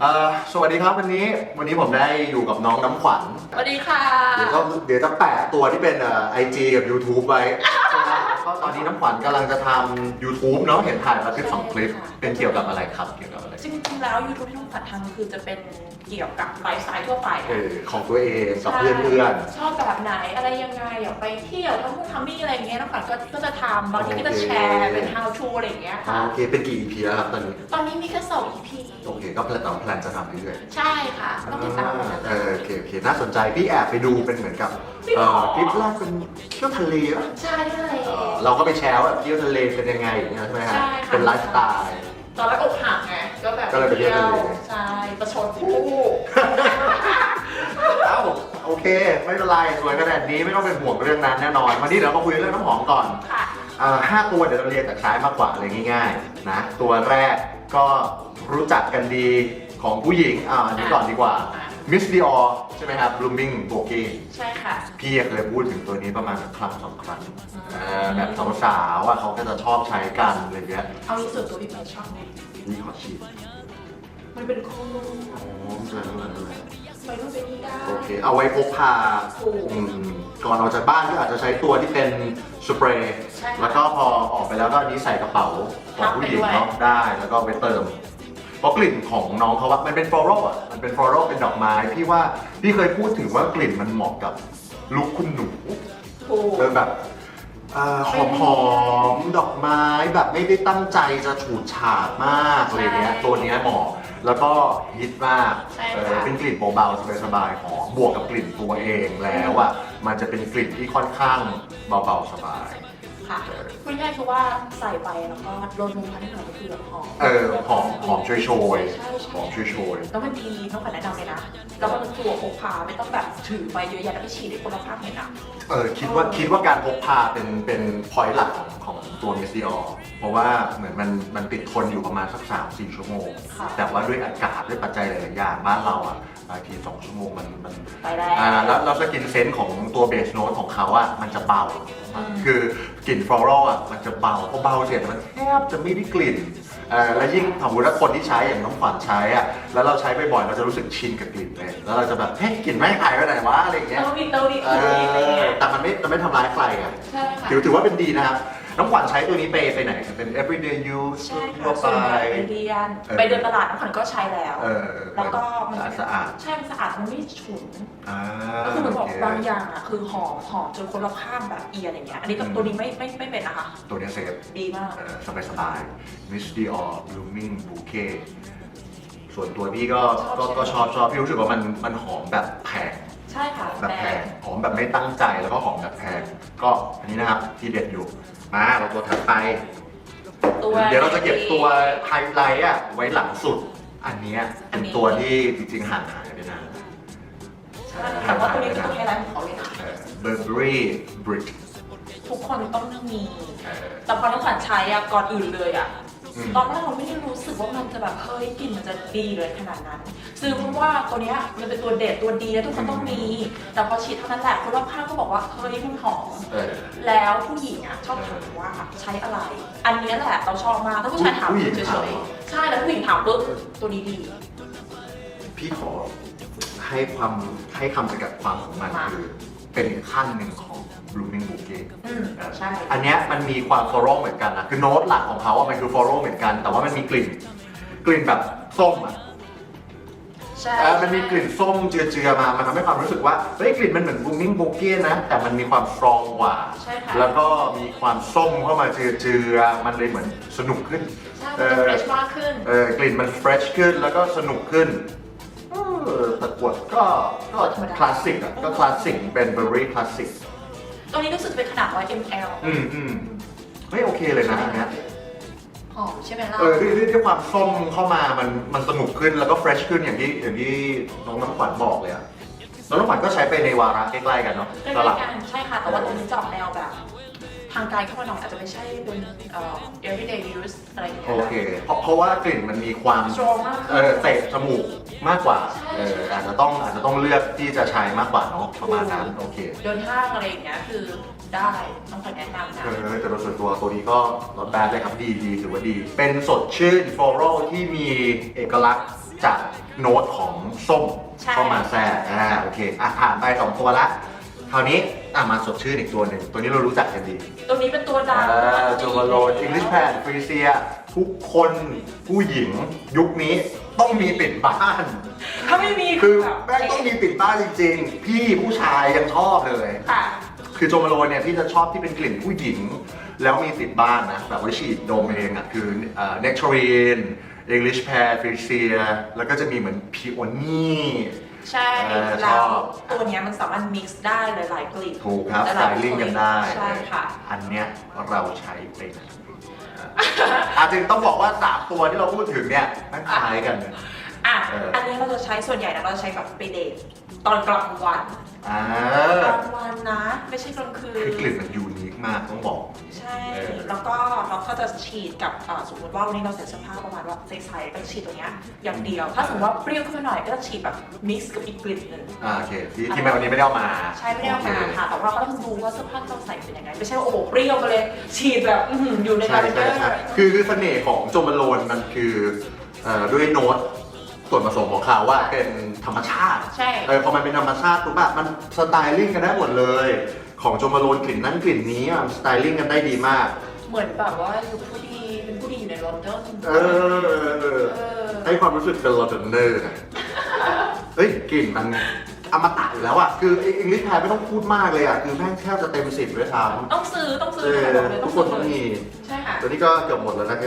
เอ่อสวัสดีครับวันนี้วันนี้ผมได้อยู่กับน้องน้ำขวัญสวัสดีค่ะ เดี๋ยวก็เดี๋ยวจะแปะตัวที่เป็นไอจีกับ YouTube ไว้ใช่ไหม ก็ตอนนี้น้ำขวัญกำลังจะทำ YouTube เนาะเห็นถ่ายมาคลิปสองคลิป เป็นเกี่ยวกับอะไรครับ เกี่ยวกับอะไรจริงๆแล้ว YouTube ที่น้องฝัดทำคือจะเป็นเกี่ยวกับไลฟ์สไตล์ทั่วไปเออะอของตัวเองกับเพื่อนเพื่อน ชอบแบบไหนอะไรยังไงอยากไปเที่ยวทำนู่นทำนี่อะไรอย่างเงี้ยน้องฝัดก็ก็จะทำบางทีก็จะแชร์เป็น how to อะไรอย่างเงี้ยอ่าค่ะ โอเค เป็นกี่ EP แล้วครับตอนนี้ ตอนนี้มีแค่สอง EP โอเค ก็แพลนต่อแพลนจะทำเรื่อยๆใช่ค่ะต้องติดตามกันนะเออโอเค โอเค น่าสนใจ พี่แอบไปดูเป็นเหมือนกับ เอ่อคลิปแรกเป็นเที่ยวทะเลปะใช่เลยเอ่อเราก็ไปแชร์ว่าเที่ยวทะเลเป็นยังไงอย่างเงี้ยใช่ไหมฮะใช่ค่ะ เป็นไลฟ์สไตล์ ตอนแรกอกหักไงก็แบบก็เลยไปเที่ยวทะเล ใช่ประชดคู่เอ้าโอเค ไม่เป็นไรสวยขนาดนี้ไม่ต้องเป็นห่วงเรื่องนั้นแน่นอนวันนี้เดี๋ยวมาคุยเรื่องน้ำหอมก่อนค่ะ เอ่อห้าตัวเดี๋ยวเราเรียงจากซ้ายมาขวาเลยง่ายๆนะตัวแรกก็รู้จักกันดีของผู้หญิงอ่าอันนี้ก่อนดีกว่าอะ Miss Dior ใช่ไหมครับ Blooming Bouquet ใช่ค่ะ พี่เคยพูดถึงตัวนี้ประมาณครั้งสองครั้งเอ่อแบบสาวๆอะเขาก็จะชอบใช้กันอะไรเงี้ยเอาที่สุดตัวพี่ไปชอบไหมนี่ขอฉีดมันเป็นโคโลโอ้เจอเลยเลยไปนู่นไปนี่ได้โอเค เอาไว้พกพาถูกอืมก่อนออกจากบ้านก็อาจจะใช้ตัวที่เป็นสเปรย์ใช่ค่ะแล้วก็พอออกไปแล้วก็อันนี้ใส่กระเป๋าของผู้หญิงพับไปด้วยเนาะได้ แล้วก็ไปเติม เพราะกลิ่นของน้องเขาว่ามันเป็นฟลอรัลอะมันเป็นฟลอรัลเป็นดอกไม้พี่ว่าพี่เคยพูดถึงว่ากลิ่นมันเหมาะกับลุคคุณหนูถูก เออแบบหอมหอมๆดอกไม้แบบไม่ได้ตั้งใจจะฉูดฉาดมากอะไรเงี้ยใช่ตัวเนี้ยเหมาะแล้วก็ฮิตมากใช่เอค่ะอเป็นกลิ่นเบาๆสบายๆหอมบวกกับกลิ่นตัวเองแล้วอะมันจะเป็นกลิ่นที่ค่อนข้างเบาๆสบาย ค่ะพูดง่ายๆคือว่าใส่ไปแล้วก็โรยลงพันนิดหน่อยก็คือแบบหอมเออหอมหอมโชยโชยใช่หอใช่มโชยโชยแล้วมันดีต้องขอแนะนำเลยนะแล้วมันตัวพกพาไม่ต้องแบบถือไปเยอะแยะแล้วไปฉีดให้คนรอบข้างเห็นอะเออคิดว่าคิดว่าการพกพาเป็นเป็นพอยต์หลักของของตัวมิสซิออเพราะว่าเหมือนมันมันติดทนอยู่ประมาณสักสามสี่ชั่วโมง ค่ะ แต่ว่าด้วยอากาศด้วยปัจจัยหลายๆอย่างบ้านเราอะ บางทีสองชั่วโมงมันมันไปได้ อ่าแล้วแล้วสกินเซนส์ของตัวเบสโน e ของเขาอะมันจะเบา อืม คือกลิ่นฟลอรัลอะมันจะเบาพอเบาเสร็จมันแทบจะไม่ได้กลิ่นเอ่อแล้วยิ่งสมมติว่าคนที่ใช้อย่างน้องขวัญใช้อะแล้วเราใช้บ่อยๆเราจะรู้สึกชินกับกลิ่นเลยแล้วเราจะแบบเฮ้ยกลิ่นแม่งหายไปไหนวะอะไรอย่างเงี้ยเต้าดีเต้าดีเอเต้าดีอะไรอเงี้ยแต่มันไม่มันไม่ทำร้ายใครไงใช่ค่ะ ถือถือว่าเป็นดีนะครับ น้องขวัญใช้ตัวนี้ไปไปไหนเป็น everyday use ใช่ทั่ค่ะวไปส่วนใหญ่ไปเรียนเออ ไปเดินตลาดน้ำขวัญก็ใช้แล้ว เออแล้วก็มันสะอาดสะอาดใช่มันสะอาดมันไม่ฉุนอ่าก็คือเหมือนบอกโอเคบางอย่างอะคือหอมหอมจนคนรอบข้างแบบเอียนอย่างเงี้ยอันนี้กับตัวนี้ไม่ไม่ไม่เป็นนะคะ ตัวเนี้ยเซฟ ดีมาก สบายสบายๆ Miss Dior Blooming Bouquet ส่วนตัวพี่ก็ชอบก็ใช่ไหม ก็ชอบชอบพี่รู้สึกว่ามันมันหอมแบบแพงใช่ค่ะแบบแพงหอมแบบไม่ตั้งใจแล้วก็หอมแบบแพงก็อันนี้นะครับที่เด็ดอยู่มาเราตัวถัดไป ตัวเดี๋ยวเราจะเก็บตัวไฮไลท์อะไว้หลังสุด อันเนี้ยเป็นตัวที่จริงๆห่างหายไปนานใช่แต่ว่าตัวนี้คือตัวไฮไลท์ของเขาเลยนะเบอร์เบอรี่บริกทุกคนต้องมีแต่พอน้องขวัญใช้อะก่อนอื่นเลยอะอืม ตอนแรกเราไม่ได้รู้สึกว่ามันจะแบบเฮ้ยกลิ่นมันจะดีเลยขนาดนั้น ซื้อเพราะว่าตัวเนี้ยมันเป็นตัวเด็ดตัวดีแล้วทุกคนต้องมี แต่พอฉีดเท่านั้นแหละคนรอบข้างก็บอกว่าเฮ้ยมันหอม เออแล้วผู้หญิงอะชอบถามว่าใช้อะไร อันเนี้ยแหละเราชอบมากถ้าผู้ชายถามผู้หญิงเฉถามยเหรอๆใช่แล้วผู้หญิงถามปุ๊บตัวนี้ดี พี่ขอให้ความให้คำจำกัดความของมันมา คือเป็นขั้นหนึ่งของ blooming bouquet อืมใช่ อันเนี้ยมันมีความฟลอรัลเหมือนกันนะคือโน้ตหลักของเขาอะมันคือฟลอรัลเหมือนกัน แต่ว่ามันมีกลิ่น กลิ่นแบบส้มอะ ใช่เออมันมีกลิ่นส้มเจือๆมา มันทำให้ความรู้สึกว่า เฮ้ยกลิ่นมันเหมือน blooming bouquet นะ แต่มันมีความสตรองกว่า ใช่ค่ะ แล้วก็มีความส้มเข้ามาเจือๆ มันเลยเหมือนสนุกขึ้น ใช่มันจะเฟรชมากขึ้น เออกลิ่นมันเฟรชขึ้นแล้วก็สนุกขึ้นเออตะกรวดก็ก็ธรรมดาคลาสสิกอะ ก็คลาสสิก เป็นเบอร์รี่คลาสสิก ตัวนี้รู้สึกจะเป็นขนาด 100 ml อืมอืมเฮ้ยโอเคเลยนะอันเนี้ยหอมใช่ไหมล่ะ เออด้วยด้วยด้วยความส้มเข้ามามันมันสนุกขึ้นแล้วก็เฟรชขึ้นอย่างที่อย่างที่น้องน้ำขวัญบอกเลยอะน้องน้ำขวัญก็ใช้ไปในวาระใกล้ๆกันเนาะใกล้สลับๆกันใช่ค่ะ แต่ว่าตัวนี้จะออกแนวแบบทางการเข้ามาหน่อยอาจจะไม่ใช่เป็นเอ่อ everyday use อะไรอย่างเงี้ยโอเค เพราะเพราะว่ากลิ่นมันมีความสตรองมากเออเตะจมูกมากกว่าใช่เอออาจจะต้องอาจจะต้องเลือกที่จะใช้มากกว่าเนาะประมาณนั้นโอเคเดินห้างอะไรอย่างเงี้ยคือได้ต้องขอแนะนำนะ เออแต่โดยส่วนตัวตัวนี้ก็รสแบดเลยครับดีดีถือว่าดี เป็นสดชื่นฟลอรัลที่มีเอกลักษณ์จากโน้ตของส้มใช่ เข้ามาแทรกอ่าโอเคอะผ่านไปสองตัวละ คราวนี้อะมาสดชื่นอีกตัวหนึ่ง ตัวนี้เรารู้จักกันดีตัวนี้เป็นตัวดังโจวาโลนอังกฤษแพนฟรีเซีย ทุกคนผู้หญิงยุคนี้ต้องมีติดบ้าน ถ้าไม่มีคือแบบแม่งต้องมีติดบ้านจริงๆ พี่ผู้ชายยังชอบเลย ค่ะ คือโจมาโลนเนี่ยพี่จะชอบที่เป็นกลิ่นผู้หญิง แล้วมีติดบ้านนะแบบไว้ฉีดดมเองอะคือเน็กทรีน English Pear f r i s i a แล้วก็จะมีเหมือนพีโอนี่ ใช่เออชแล้อวบ ตัวเนี้ยมันสามารถ mix ได้หลายๆกลิ่น ถูกครับหสลาไตยๆลิ่งกันได้ใช่ค่ะ อันเนี้ยเราใช้เป็นอาจจะต้องบอกว่าสามตัวที่เราพูดถึงเนี่ยมันคล้ายกัน อะ เอออั อันนี้เราจะใช้ส่วนใหญ่นะเราจะใช้แบบไปเดทตอนกลางวันอ่ากลางวันนะ ไม่ใช่กลางคืคือนกลิ่นมันยูนิค มากต้องบอก ใช่ เออ แล้วก็เราก็จะฉีดกับอ่าสมมติว่าวันนี้เราใส่เสื้อผ้าประมาณว่าใสๆก็จะฉีดตัวเนี้ยอย่างเดียว ถ้าสมมติว่าเปรี้ยวขึ้นมาหน่อยก็จะฉีดแบบ mix กับอีกกลิ่นหนึ่งอ่าโอเคที่ที่แม่วันนี้ไม่ได้เอามาใช่ไม่ได้เอามาโอเคค่ะ แต่ว่าเราก็ต้องดูว่าเสื้อผ้าที่เราใส่เป็นยังไง ไม่ใช่ว่าโอ้โหเปรี้ยวมาเลย ฉีดแบบอื้อหืออยู่ในใช่ลาเวนเดใช่อร์ใช่คือคือเสน่ห์ของโจมาโลนมันคือเอ่อด้วยโน้ตส่วนผสมของเขาว่าเป็นธรรมชาติ ใช่ เออพอมันเป็นธรรมชาติปุ๊บอะมันสไตลิ่งกันได้หมดเลย ของโจมาโลนกลิ่นนั้นกลิ่นนี้อะสไตลิ่งกันได้ดีมาก เหมือนแบบว่าอยู่ผู้ดีเป็นผู้ดีอยู่ในลอนดอนเออเออเออเออให้ความรู้สึกเป็นลอนดอนเนอร์นะเฮ้ยกลิ่นมันอมตะอยู่แล้วอะคืออังกฤษแพรไม่ต้องพูดมากเลยอะคือแม่งแทบจะเต็มสิบด้วยซ้ำต้องซื้อต้องซื้เอออบอกเลยทุต้กองคนซื้ต้องอมี ใช่ค่ะ ตัวนี้ก็เกือบหมดแล้วนะแก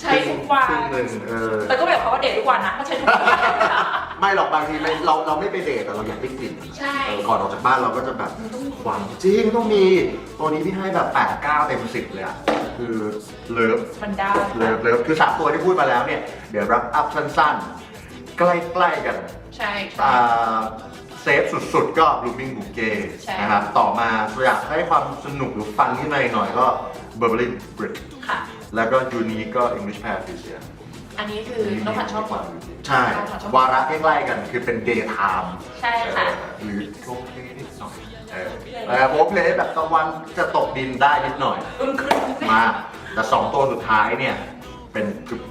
ใช้ทุกวัน ครึ่งหนึ่งเออ แต่ก็แบบเขาว่าเดททุกวันนะไม่ใช่ทุกวัน ไม่หรอกบางทีไม่เราเราไม่ไปเดทแต่เราอยากได้กลิ่นใช่เออก่อนออกจากบ้านเราก็จะแบบหวังจริงต้องมี ตัวนี้พี่ให้แบบ8 9เต็ม10เลยอะคือเลิฟมันได้เลิฟเลิฟคือ3ตัวที่พูดมาแล้วเนี่ย เดี๋ยวรับอัพสั้นๆ ใกล้ๆกันใช่ อ่าเซฟสุดๆ ก็ Blooming Bouquet ใช่ นะครับ ต่อมาอยากให้ความสนุกหรือฟังขึ้นมาหน่อยก็ Burberry Brick ค่ะ แล้วก็ยูนีก็ English Pear f r i s i a อันนี้คือน้องผันชอบก่อนใช่ วาระใกล้ๆกันคือเป็น daytime ใช่ค่ะเออหรือโรลเพลย์นิดหน่อยเออเออโรลเพลย์แบบตะวันจะตกดินได้นิดหน่อยอึ้งครึ่งมากแต่สองตัวสุดท้ายเนี่ย เป็น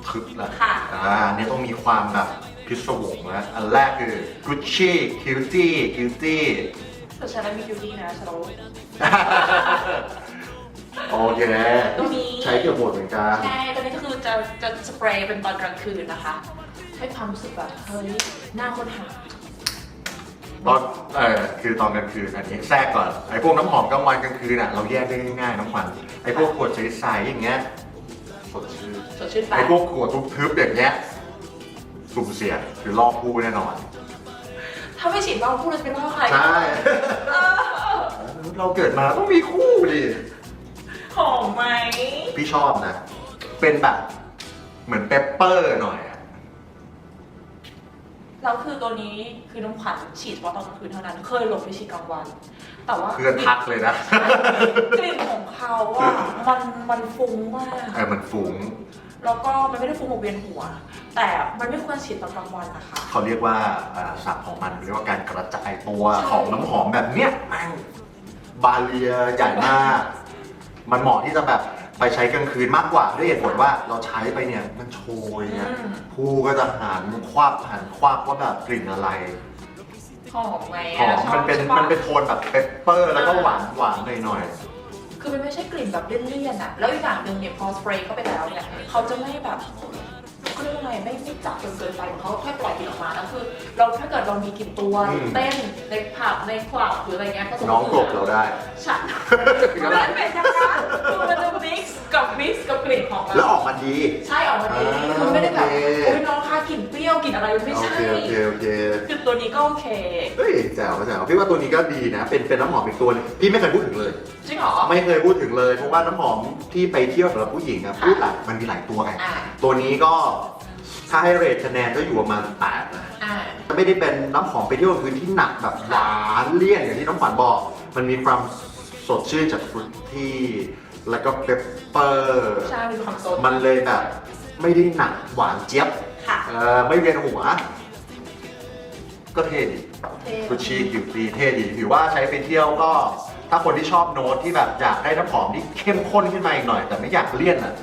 ทึบๆแล้วค่ะอ่าอันนี่ต้องมีความแบบพิศวงแล้วอันแรกคือ Gucci Cutie Cutie แต่ฉันไม่มีบิวตี้นะฉันรู้ โอเคตัวนี้ใช้เกือบหมดเหมือนกันใช่ตัวนี้ก็คือจะจะสเปรย์เป็นตอนกลางคืนนะคะให้ความรู้สึกแบบเฮ้ยหน้าคนหาตอนเออคือตอนกลางคืนอันนี้แทรกก่อนไอ้พวกน้ำหอมกลางวันกลางคืนอะเราแยกได้ง่ายๆน้ำมันไอ้พวกขวดใสๆอย่างเงี้ยสดชื่นสดชื่นไปไอ้พวกขวดทึบๆอย่างเงี้ยสุ่มเสี่ยงคือลอกคู่แน่นอน ถ้าไม่ฉีดเราพูดเราจะเป็นล่อใครใช่เออเราเกิดมาต้องมีคู่ดิหอมไหม พี่ชอบนะ เป็นแบบ เหมือนเปปเปอร์หน่อยอะแล้วคือตัวนี้คือน้ำขวัญฉีดเฉพาะตอนกลางคืนเท่านั้น เคยหลบไปฉีดกลางวัน แต่ว่าเพื่อนทักเลยนะกลิ่นของเขาอะมันมันฟุ้งมากเออมันฟุ้งแล้วก็มันไม่ได้ฟุ้งแบบเวียนหัว แต่มันไม่ควรฉีดตอนกลางวันนะคะ เขาเรียกว่าอ่าศัพท์ของมันเรียกว่าการกระจายตัวใช่ ของน้ำหอมแบบเนี้ยแม่งบาเลียใหญ่มาก มันเหมาะที่จะแบบ ไปใช้กลางคืนมากกว่าด้วยเหตุผลว่าเราใช้ไปเนี่ยมันโชยเนี่ยอืม ผู้ก็จะหันควับหันควับว่าแบบกลิ่นอะไรหอมไหมหออะมชอบมันเป็นใช่ปะมันเป็นโทนแบบเปปเปอร์ แล้วก็หวานหวานหน่อยหน่อยคือมันไม่ใช่กลิ่นแบบเลี่ยนๆอะแล้วอีกอย่างหนึ่งเนี่ยพอสเปรย์เข้าไปแล้วเนี่ยเขาจะไม่แบบเขาเรียกว่าไงไม่ไม่จับจนเกินไปของเขาแค่ปล่อยกลิ่นออกมาแล้วคือ เราถ้าเกิดเรามีกลิ่นตัวเต้นในผับในคลับหรืออะไรเงี้ยก็จะๆน้องกลบเราได้ ฉันมันเป็นอย่างนั้นคือมันจะมิกซ์กับมิกซ์กับกลิ่นของแล้วเราออกมาดี ใช่ออกมาดีอ่าคือไม่ได้แบบโอเค โอ้ยน้องคะกลิ่นเปรี้ยวกลิ่นอะไรไม่โอใช่เคโอเคโอเคคือตัวนี้ก็โอเคเฮ้ยแจ๋วแจ๋วพี่ว่าตัวนี้ก็ดีนะ เป็นเป็นน้ำหอมอีกตัวหนึงพี่ไม่เคยพูดถึงเลย จริงเหรอ ไม่เคยพูดถึงเลยเพราะว่าน้ำหอมที่ไปเที่ยวสำหรับผู้หญิงอะค่ะพูดหลายมันมีหลายตัวไงอ่า ตัวนี้ก็ถ้าให้เรทคะแนนก็อยู่ประมาณ8นะอ่า ไม่ได้เป็นน้ำหอมไปเที่ยวกลางคืนที่หนักแบบหวานเลี่ยนอย่างที่น้องขวัญบอก มันมีความ สดชื่นจากฟรุตที่แล้วก็เปปเปอร์ใช่มีความสดมันเลยแบบ ไม่ได้หนักหวานเจี๊ยบค่ะ เออไม่เวียนหัว ก็เท่ดีเท่ กุชชี่กิวตีเท่ดีถือว่าใช้ไปเที่ยวก็ ถ้าคนที่ชอบโน้ตที่แบบอยากได้น้ำหอมที่เข้มข้นขึ้นมาอีกหน่อย แต่ไม่อยากเลี่ยนอะ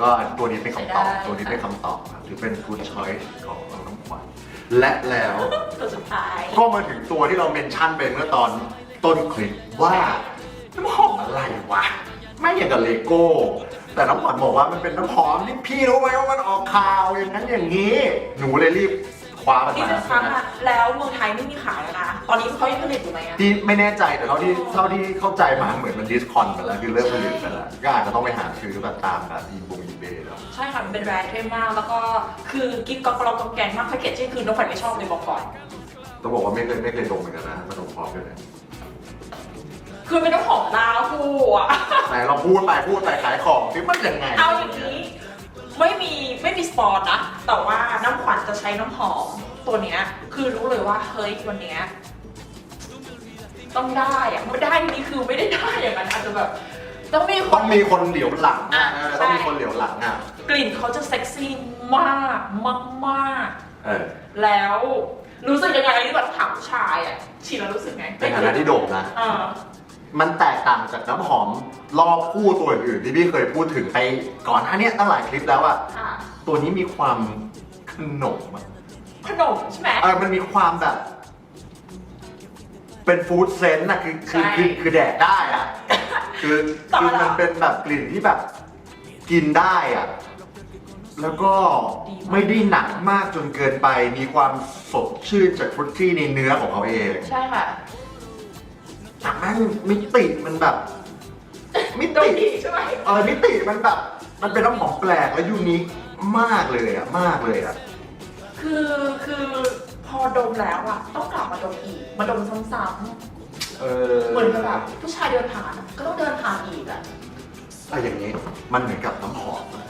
ก็ตัวนี้เป็นคำตอบตัวนี้เป็นคำตอบครับถือเป็น good choice ของน้องน้ำและแล้ว ตัวสุดท้าย ก็มาถึงตัวที่เราเมนชั่นไปเมื่อตอนต้นคลิปว่า น้ำหอมอะไรวะไม่อย่างกับเลโก้ แต่น้ำหอมบอกว่ามันเป็นน้ำหอมที่พี่รู้ไหมว่ามันออกข่าวอย่างนั้นอย่างนี้ หนูเลยรีบคว้ามันนี่มาจะครั้งอะแล้วเมืองไทยไม่มีขายแล้วนะ ตอนนี้เขายังผลิตอยู่ไหมอะที่ไม่แน่ใจแต่เท่าที่เท่าที่เข้าใจมาเหมือนมันดิสคอนไปแล้วคือเลิกผลิตไปแล้วก็อาจจะต้องไปหาซื้อแบบตามแบบอีบงอีเบย์แล้วใช่ค่ะมันเป็นแบรนด์เท่มาก แล้วก็คือกิ๊กก๊อกกรอกกองแกงมากแพคเกจที่คือน้องขวัญไม่ชอบเลยบอกก่อน ต้องบอกว่าไม่เคยไม่เคยดมเหมือนกันนะมันดมพร้อมกันเลย คือเป็นน้ำหอมลาวคู่อะ ไหนเราพูดไปพูดไปขายของที่มันยังไงเอาอย่างนี้ไม่มีไม่มีสปอร์ตนะแต่ว่าน้ำขวัญจะใช้น้ำหอมตัวเนี้ย คือรู้เลยว่าเฮ้ยวันเนี้ยต้องได้อะไม่ได้นี่คือไม่ได้ได้อย่างนั้นอาจจะแบบ ต้องมีคต้อน งมีคนเหลียวหลังอะเออใช่ต้องมีคนเหลียวหลังอะกลิ่นเขาจะเซ็กซี่มากมากมากเออๆแล้วรู้สึกยังไงที่แบบถามผู้ชายอะฉีดแล้วรู้สึกไงในฐานะที่โด่งนะอ่า มันแตกต่างจากน้ำหอมรอบคู่ตัวอื่นๆที่พี่เคยพูดถึงไปก่อนหน้าเนี้ยตั้งหลายคลิปแล้วอะค่ะตัวนี้มีความขนมอะขนมใช่ไหม เออมันมีความแบบ เป็นฟู้ดเซนต์อะคือคือใช่คือคือแดกได้อะคือต่อคือแล้วมันเป็นแบบกลิ่นที่แบบกินได้อะแล้วก็ดีมาก ไม่ได้หนักมากจนเกินไปมีความสดชื่นจากฟรุตตี้ในเนื้อของเขาเอง ใช่ค่ะ แต่แม่งมิติมันแบบ มิโดตินดีใช่ไหมเออมิติมันแบบ มันเป็นน้ำหอมแปลกและยูนิคมากเลยอะมากเลยอะคือคือพอดมแล้วอะต้องกลับมาดมอีก มาดมซ้ำเออๆเหมือนกับแบบผู้ชายเดินผ่านอะก็ต้องเดินผ่านอีกอะอะอย่างนี้ มันเหมือนกับน้ำหอมอะ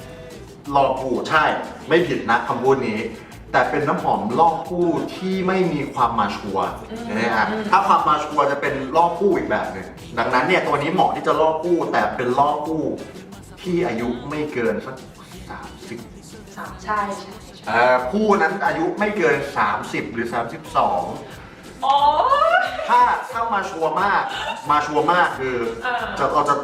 ลอกคู่ใช่ ไม่ผิดนะคำพูดนี้ แต่เป็นน้ำหอมลอกคู่ที่ไม่มีความมาชัวร์อืมนะฮะอืมถ้าความมาชัวร์จะเป็นลอกคู่อีกแบบหนึ่งดังนั้นเนี่ยตัวนี้เหมาะที่จะลอกคู่ แต่เป็นลอกคู่ที่อายุไม่เกินสักสามสิบสามใช่ใช่ใช่เอ่อคู่นั้นอายุไม่เกิน 30 หรือ 32 อ๋อ ถ้าถ้ามาชัวร์มาก มาชัวร์มากคือเออ จะเราจะ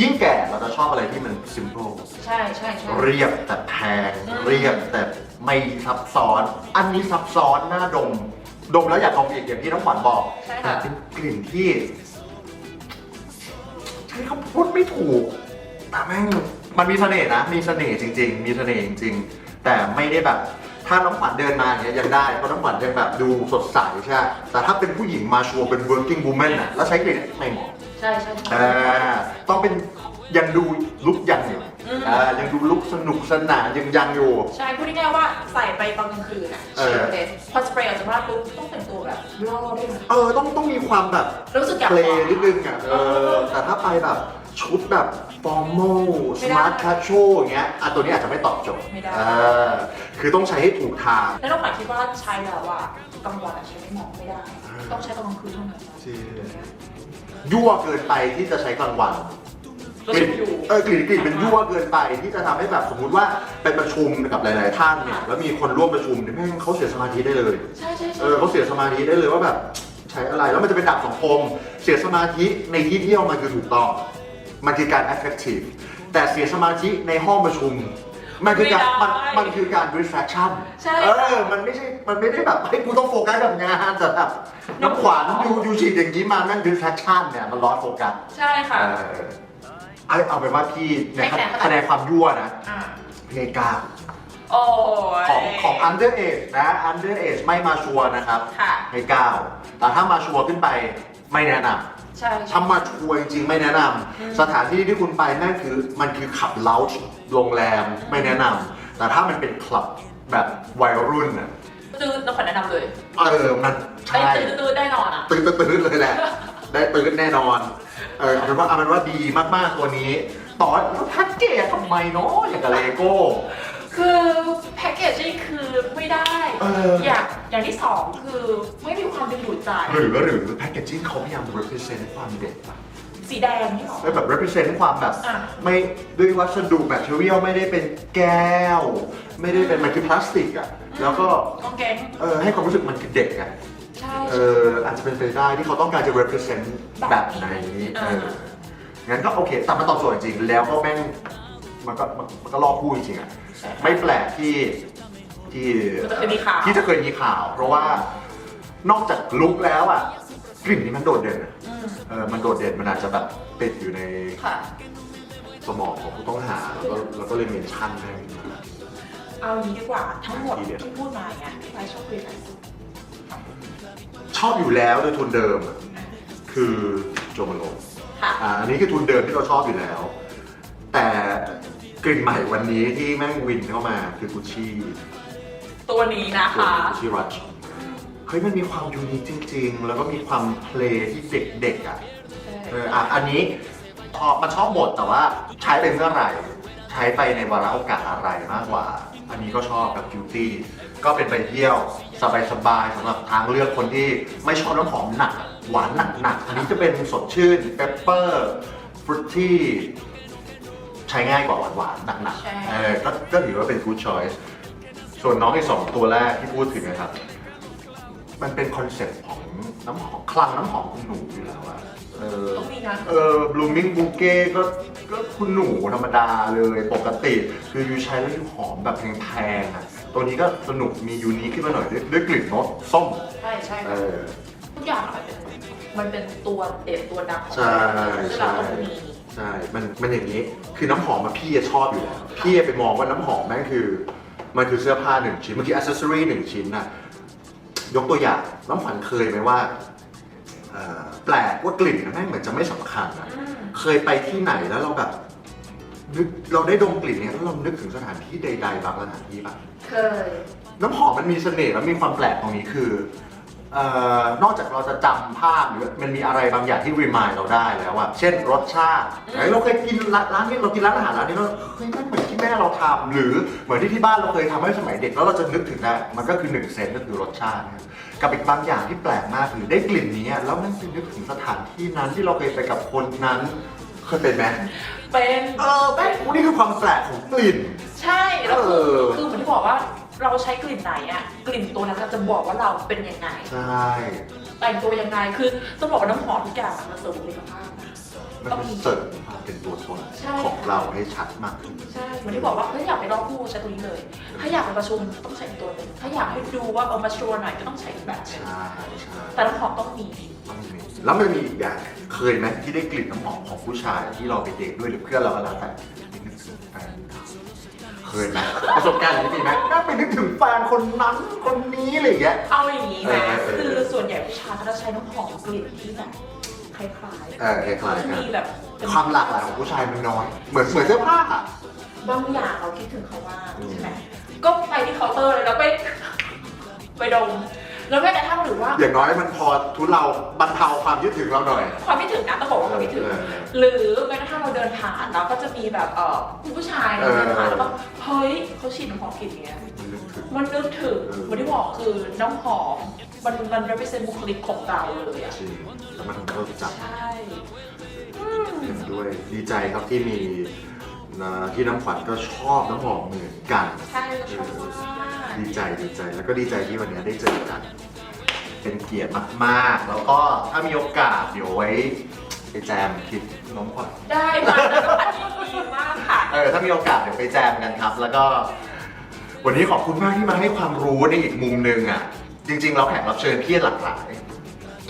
ยิ่งแก่เราจะชอบอะไรที่มัน simple ใช่ใช่ใช่ เรียบแต่แพงอืมเรียบแต่ ไม่ซับซ้อน อันนี้ซับซ้อนน่าดม ดมแล้วอยากดมอีกอย่างที่น้องขวัญบอกใช่แต่ค่ะ เป็นกลิ่นที่ใช้คำพูดไม่ถูก แต่แม่งมันมีเสน่ห์นะ มีเสน่ห์จริง ๆ มีเสน่ห์จริงๆ แต่ไม่ได้แบบ ถ้าน้องขวัญเดินมาอย่างเงี้ยยังได้ เพราะน้องขวัญยังแบบดูสดใสใช่ไหมแต่ถ้าเป็นผู้หญิงมาชัวร์เป็น working woman น่ะ แล้วใช้กลิ่นเนี้ยไม่เหมาะ ใช่ใช่ใช่ อ่าต้องเป็นยังดูลุกยังอยู่ อืมอ่ายังดูลุกสนุกสนานยังยังอยู่ ใช่พูดง่ายๆว่าใส่ไปตอนกลางคืนอะเอฉีอดเลยพอสเปรย์ออกจากบ้านปุ๊บต้องแต่งตัวแบบล่อด้วยนะเออต้องต้องมีความแบบรู้สึกอยากเพลบอกนิดนึงอะเอเอออแต่ถ้าไปแบบชุดแบบฟอร์ม a ลไม่สได้มาร์ทคา s ช a l อย่างเงี้ยอะตัวนี้อาจจะไม่ตอบโจทย์ไม่ได้เออคือต้องใช้ให้ถูกทาง แล้วน้องขวัญคิดว่าใช้แล้วอะกลางวันอะใช้ไม่เหมาะไม่ได้ ต้องใช้ตอนกลางคืนเท่านั้นนะยั่วเกินไปที่จะใช้กลางวันรู้ กสึลิ่กนอยู่เออกลิ่นกลิ่นเป็นยั่วเกินไปที่จะทำให้แบบสมมุติว่าไปประชุมกับหลาย ๆ ท่านเนี่ยแล้วมีคนร่วมประชุมเนี่ยแม่งเขาเสียสมาธิได้เลย ใช่ใช่เอใช่อเขาเสียสมาธิได้เลยว่าแบบใช้อะไรแล้วมันจะเป็นดาบสังคมเสียสมาธิในที่เที่ยวมันคือถูกต้อง มันคือการ effective แต่เสียสมาธิในห้องประชุม มันคือการมันมันคือการ distraction ใช่เออมันไม่ใช่มันไม่ได้แบบให้กูต้องโฟกัสกับงานแต่แบบน้ำขวัญยูยูฉีดอย่างนี้มาแม่ง distraction เนี่ยมัน lost focus ใช่ค่ะ เออ เอาเอาเป็นว่าพี่ในให้คะแนนเท่าไหร่คะแนนความยั่วนะอ่าเพเก้าโอ้ย ของของ under age นะ under age ไม่มาชัวร์นะครับค่ะ ให้เก้าแต่ถ้ามาชัวร์ขึ้นไปไม่แนะนำใช่ใช่ ถ้ามาชัวร์จริงๆไม่แนะนำอืมสถานที่ที่คุณไปนั่นคือมันคือขับเล้าโรงแรมไม่แนะนำแต่ถ้ามันเป็นคลับแบบวัยรุ่นอะตื้อน้องขวัญแนะนำเลยเออมันไอ้ใช่ ตื้อตื้อได้นอนอะ ตื่นตื่นเลยแหละ ได้ตื่นแน่นอน เออเอาเป็นว่าเอาเป็นว่าดีมากๆตัวนี้ ต่อแล้วแพ็กเกจทำไมเนาะอย่างกับเลโก้ คือแพ็กเกจจิ้งคือไม่ได้เออ อย่างอย่างที่สองคือไม่มีความดึงดูดใจ หรือหรือแพ็กเกจจิ้งเขาพยายาม represent ความเด็กอะ สีแดงนี่หรอ แล้วแบบ represent ความแบบ อะ ไม่ด้วยวัสดุแมทเทียลไม่ได้เป็นแก้ว ไม่ได้เป็นมันคือพลาสติกอะแล้วก็ กองแกง เออให้ความรู้สึกมันคือเด็กอะ ใช่ เอออาจจะเป็นไปได้ที่เขาต้องการจะ represent แบบไหนเอองั้นก็โอเคแต่มันตอบโจทย์จริงๆแล้วก็แม่งมันก็มันมันก็ลอกคู่จริงๆอะใช่ค่ะไม่แปลกที่ที่มันจะเคยมีข่าว ที่จะเคยมีข่าว เพราะว่านอกจากลุกแล้วอะกลิ่นนี้มันโดดเด่นอะอืมเออมันโดดเด่นมันอาจจะแบบติดอยู่ในค่ะ สมองของผู้ต้องหาแล้วก็แล้วก็เลยเมนชั่นให้มาเอาอย่างนี้ดีกว่าทั้งหมดทีเดียวที่พูดมาเนี่ยพี่ไปชอบกลิ่นอะไร ชอบอยู่แล้วโดยทุนเดิมอะคือโจมาโลค่ะอ่าอันนี้คือทุนเดิมที่เราชอบอยู่แล้ว แต่กลิ่นใหม่วันนี้ที่แม่งวินเข้ามาคือกุชชี่ตัวนี้นะคะ กุชชี่รัชเฮ้ยมันมีความยูนิคจริง ๆ แล้วก็มีความเพลย์ที่เด็กๆอะเอออะอันนี้ชอบมันชอบหมดแต่ว่าใช้ไปเมื่อไหร่ ใช้ไปในวาระโอกาสอะไรมากกว่า อันนี้ก็ชอบกับ Beauty ก็เป็นไปเที่ยวสบายๆสำหรับทางเลือกคนที่ไม่ชอบน้ำหอมหนักหวานหนักๆอันนี้จะเป็นสดชื่นเปปเปอร์ฟรุตที่ใช้ง่ายกว่าหวานๆหนักใช่ ๆเออก็ก็ถือว่าเป็น good choice ส่วนน้องอีกสองตัวแรกที่พูดถึงนะครับ มันเป็นคอนเซ็ปต์ของน้ำหอมคลังน้ำหอมคุณหนูอยู่แล้วอะเออ ต้องมีนะเออ blooming bouquet ก็ก็คุณหนูธรรมดาเลยปกติ คือยูใช้แล้วยูหอมแบบแพงๆอะ ตัวนี้ก็สนุกมียูนิคขึ้นมาหน่อยด้วยด้วยกลิ่นโน้ตส้มใช่ใช่เออ ทุกอย่างอะมันเป็นมันเป็นตัวเด่นตัวดังของใช่ซึ่งเราต้องมีใช่ มัน มันอย่างนี้ คือน้ำหอมมาพี่อะชอบอยู่แล้ว พี่อะไปมองว่าน้ำหอมแม่งคือ มันคือเสื้อผ้าหนึ่งชิ้น มันคืออ c เซสซอรีหนึ่งชิ้นน่ะ ยกตัวอย่าง น้ำขวัญเคยไหมว่าเอ่อแปลกว่ากลิ่นนะแม่งเหมือนจะไม่สำคัญนะ อืม เคยไปที่ไหนแล้วเราแบบ นึกเราได้ดมกลิ่นเนี้ยแล้วเรานึกถึงสถานที่ใดๆบางสถานที่ปะเคย น้ำหอมมันมีเสน่ห์แล้วมีความแปลกตรงนี้คือเอ่อนอกจากเราจะจำภาพหรือมันมีอะไรบางอย่างที่รีมายเราได้แล้วอะเช่นรสชาติเฮ้ยเราเคยกินร้านร้านนี้เรากินร้านอาหารร้านนี้แล้วเฮ้ยมันเหมือนที่แม่เราทำหรือเหมือนที่ที่บ้านเราเคยทำให้สมัยเด็กแล้วเราจะนึกถึงได้มันก็คือหนึ่งเซนก็คือรสชาตินะครับกับอีกบางอย่างที่แปลกมากคือได้กลิ่นนี้อะแล้วมันจะนึกถึงสถานที่นั้นที่เราเคยไปกับคนนั้นเคยเป็นไหม เป็นเออแม่งนี่คือความแปลกของกลิ่น ใช่แล้วคือเออ คือเหมือนที่บอกว่าเราใช้กลิ่นไหนอะกลิ่นตัวนั้นจะบอกว่าเราเป็นยังไง ใช่ แต่งตัวยังไงคือต้องบอกว่าน้ำหอมทุกอย่างอะมันเสริมบุคลิกภาพนะ มันเป็นเสริมความเป็นตัวตนใช่ ของเราให้ชัดมากขึ้น ใช่เหมือนที่บอกว่าเฮ้ยอยากไปรอบคู่ใช้ตัวนี้เลย ถ้าอยากไปประชุมต้องใช้อีกตัวหนึ่งถ้าอยากให้ดูว่าเอามาชัวร์หน่อยก็ต้องใช้อีกแบบหนึงใช่ใช่แต่น้ำหอมต้องมี ต้องมีแล้วมันจะมีอีกอย่างเคยไหมที่ได้กลิ่นน้ำหอมของผู้ชายที่เราไปเดทด้วยหรือเพื่อนเราก็แล้วแต่นึกถึงแฟนเคยไหมประสบการณ์อย่างนี้มีไหมน่าไปนึกถึงแฟนคนนั้นคนนี้อะไรอย่างเงี้ย เอาอย่างนี้นะเออเออคือส่วนใหญ่ผู้ชายเขาจะใช้น้ำหอมกลิ่นที่แบบค ล้ายเออคล้ายๆๆกันมีแบบเป็นความหลากหลายของผู้ชายมันน้อย เหมือนเหมือนเสื้อผ้าอะบางอย่างเราคิดถึงเขามากอืมใช่ไหมก็ไปที่เคาน์เตอร์เลยแล้วไป ไปดม แล้วแม้กระทั่งหรือว่าอย่างน้อยมันพอทุเราบรรเทาความยึดถึงเราหน่อย ความคิดถึงนะต้องบอกว่าความคิดถึง เออหรือแม้กระทั่งเราเดินผ่านแล้วก็จะมีแบบเออคุณผู้ชายเออเดินผ่านแล้วก็เฮ้ยเขาฉีดน้ำหอมกลิ่นอย่างเงี้ย มันนึกถึง มันนึกถึงเออ วันที่บอกคือน้ำหอมมันมัน represent บุคลิกของเราเลยอะจริงแล้วมันทำให้เราจับ ใช่อืมเห็นด้วยดีใจครับที่มีนะที่น้ำขวัญก็ชอบน้ำหอมเหมือนกัน ใช่ชอบมาก ดีใจดีใจแล้วก็ดีใจที่วันนี้ได้เจอกัน เป็นเกียรติมากๆ แล้วก็ถ้ามีโอกาสเดี๋ยวไว้ไปแจมคลิปน้องขวัญได้มาแล้วก็ดีมากค่ะ เออถ้ามีโอกาสเดี๋ยวไปแจมกันครับ แล้วก็ วันนี้ขอบคุณมากที่มาให้ความรู้ในอีกมุมหนึ่งอะ จริง ๆ เราแขกรับเชิญพี่หลากหลาย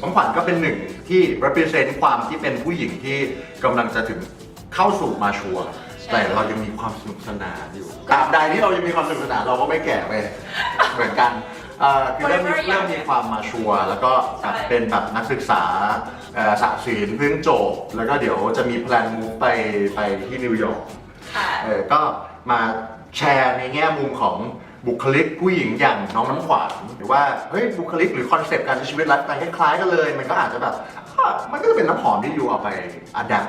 น้องขวัญก็เป็นหนึ่งที่ represent ความที่เป็นผู้หญิงที่กำลังจะถึงเข้าสู่มาชัวร์ใช่ แต่เรายังมีความสนุกสนานอยู่ตราบใดที่เรายังมีความสนุกสนานเราก็ไม่แก่ไปเหมือนกันเอ่อคือเริ่มมี Whatever เริ่มมีความมาชัวร์แล้วก็แบบเป็นแบบนักศึกษาเอ่อสะศีลเพิ่งจบ แล้วก็เดี๋ยวจะมีแพลนมูฟไปไปที่นิวยอร์กค่ะ เออก็มาแชร์ในแง่มุมของบุคลิกผู้หญิงอย่างน้องน้ำขวัญหรือว่าเฮ้ยบุคลิกหรือคอนเซปต์การใช้ชีวิตไลฟ์สไตล์คล้ายๆกันเลย มันก็อาจจะแบบอะมันก็จะเป็นน้ำหอมที่อยู่เอาไปอัดแอป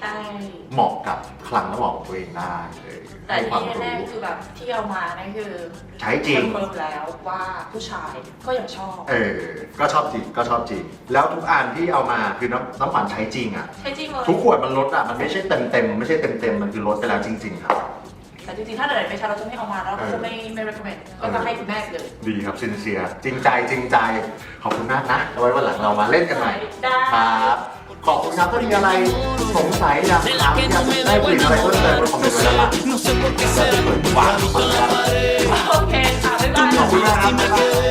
ใช่ เหมาะกับคลังน้ำหอมของตัวเองได้เออแต่ให้ความที่แน่รู้ ๆคือแบบที่เอามานั่นคือใช้จริง คอนเฟิร์มแล้วว่าผู้ชายก็ยังชอบ เออ ก็ชอบจริง ก็ชอบจริง แล้วทุกอันที่เอามาคือน้ำน้ำขวัญใช้จริงอะ ใช่จริงเลย ทุกขวดมันลดอะ มันไม่ใช่เต็มเต็มๆไม่ใช่เต็มเต็มๆมันคือลดไปแล้วจริง ๆ ครับ แต่จริงๆ ถ้าเดินไม่ใช่เราจะไม่เอามาแล้วเราก็จะไม่ไม่ recommend ก็จะให้คุณแม่เลยดีครับซินเซีย จริงใจจริงใจ ขอบคุณมากนะเอาไว้วันหลังเรามาเล่นกันใหม่ ได้ ครับ ขอบคุณครับถ้ามีอะไรสงสัยอยากถามอยากได้กลิ่นอะไรเพิ่มเติมก็คอมเมนต์ไว้ด้านล่าง No sé por qué será, เปิดกว้างมากโอเคค่ะขอบคุณมากครับ